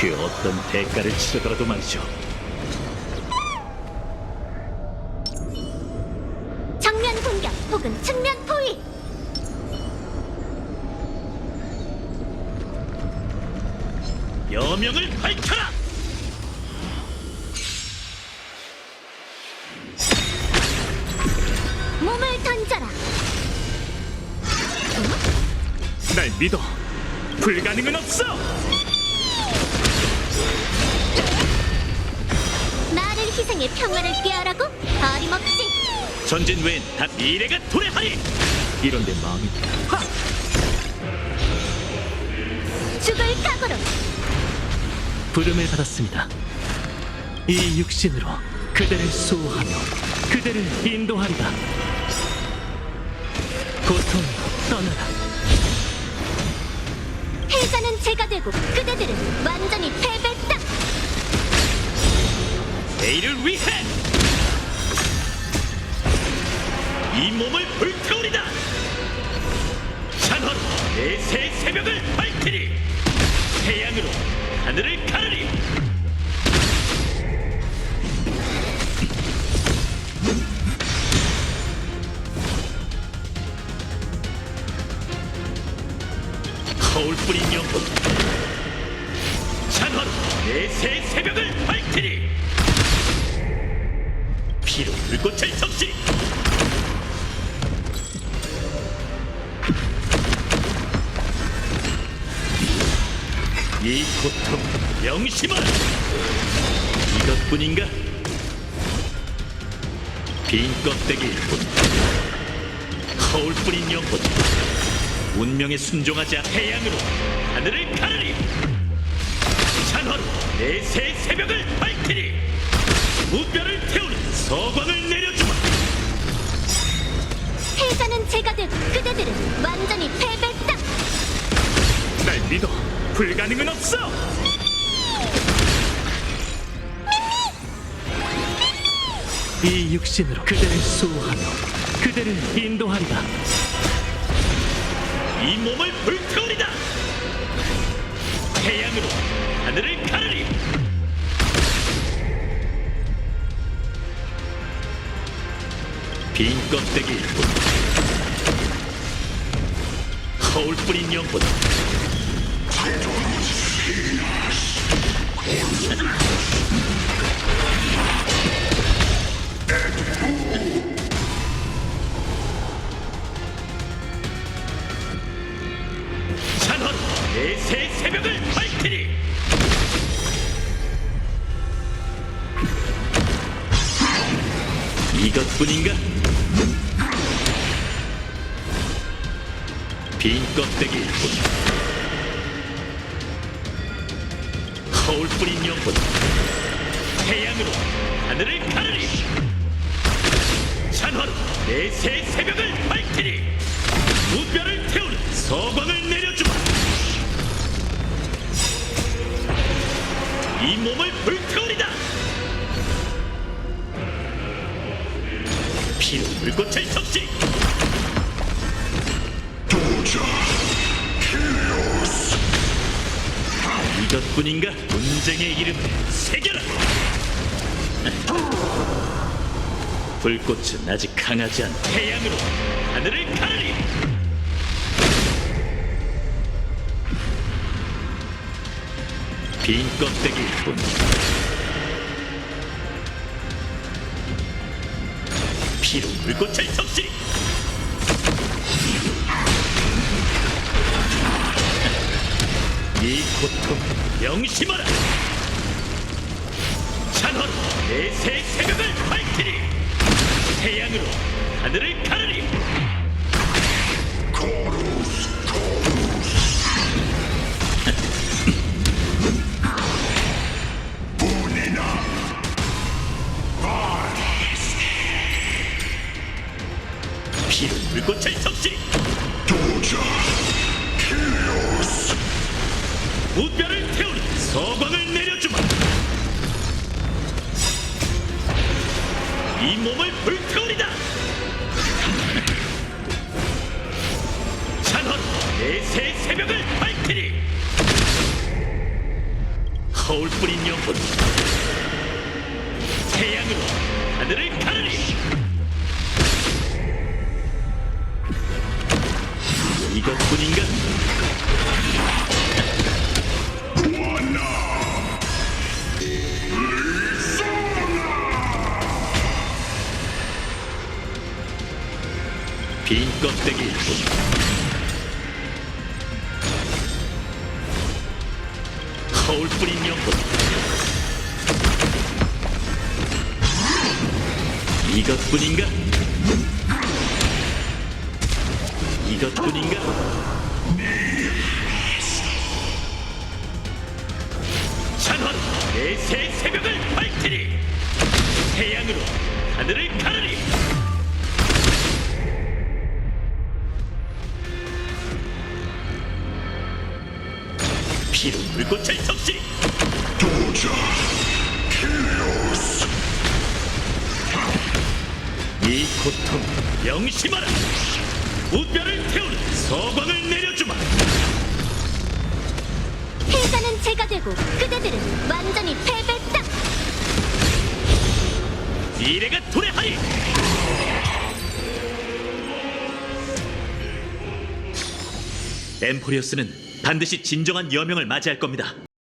그 어떤 대가를 치르더라도 말이죠. 정면 공격 혹은 측면 포위 여명을 밝혀라! 몸을 던져라 날 믿어. 불가능은 없어. 나를 희생해 평화를 꾀하라고? 어림없지 전진 외엔 다 미래가 도래하리. 이런데 마음이 하! 죽을 각오로 부름을 받았습니다. 이 육신으로 그대를 수호하며 그대를 인도하리라. 고통 떠나라. 해자는 제가 되고 그대들은 완 내일을 위해 이 몸을 불태우리다. 찬헌 내새 새벽을 밝히리. 태양으로 하늘을 가르리. 거울 뿌린 영혼 찬헌 내새 새벽을 밝히리. 피로 불꽃을 적시 이 고통 명심하라. 이것뿐인가? 빈 껍데기일 뿐. 허울 뿌린 영혼. 운명에 순종하자 태양으로 하늘을 가르리. 찬헌 내새 새벽을 밝히리 무뼈를 태우는 서광을 내려주마. 해자는 제가 되고 그대들은 완전히 패배다. 날 믿어. 불가능은 없어. 이 육신으로 그대를 수호하며 그대를 인도하리라. 이 몸을 불태우리다 빈 껍데기일 뿐 허울 뿌린 영혼. 찬헌 내새 새벽을 밝히리! 이것뿐인가? 빈 껍데기일 뿐 허울 뿌린 영혼. 태양으로 하늘을 가르리. 찬헌 내새 새벽을 밝히리. 무뼈를 태우는 서광을 내려주마. 이 몸을 불태 이것뿐인가? 분쟁의 이름 새겨라! 불꽃은 아직 강하지 않 태양으로 하늘을 가르리! 빈 껍데기일 뿐. 피로 불꽃을 적시 이 고통 명심하라. 찬헌 내새 새벽을 밝히리. 태양으로 하늘을 가르리 하늘을 가르리. 이것뿐인가? 빈 껍데기. 거울 뿌린 영혼 이것뿐인가? 이것뿐인가? 찬헌 내새 새벽을 밝히리 태양으로 하늘을 가르리 피로 불꽃을 적시리 이 고통 명심하라. 우뼈를 태우는 서광을 내려주마. 해자는 제가 되고 그대들은 완전히 패배다. 미래가 도래하리. 엠포리어스는 반드시 진정한 여명을 맞이할 겁니다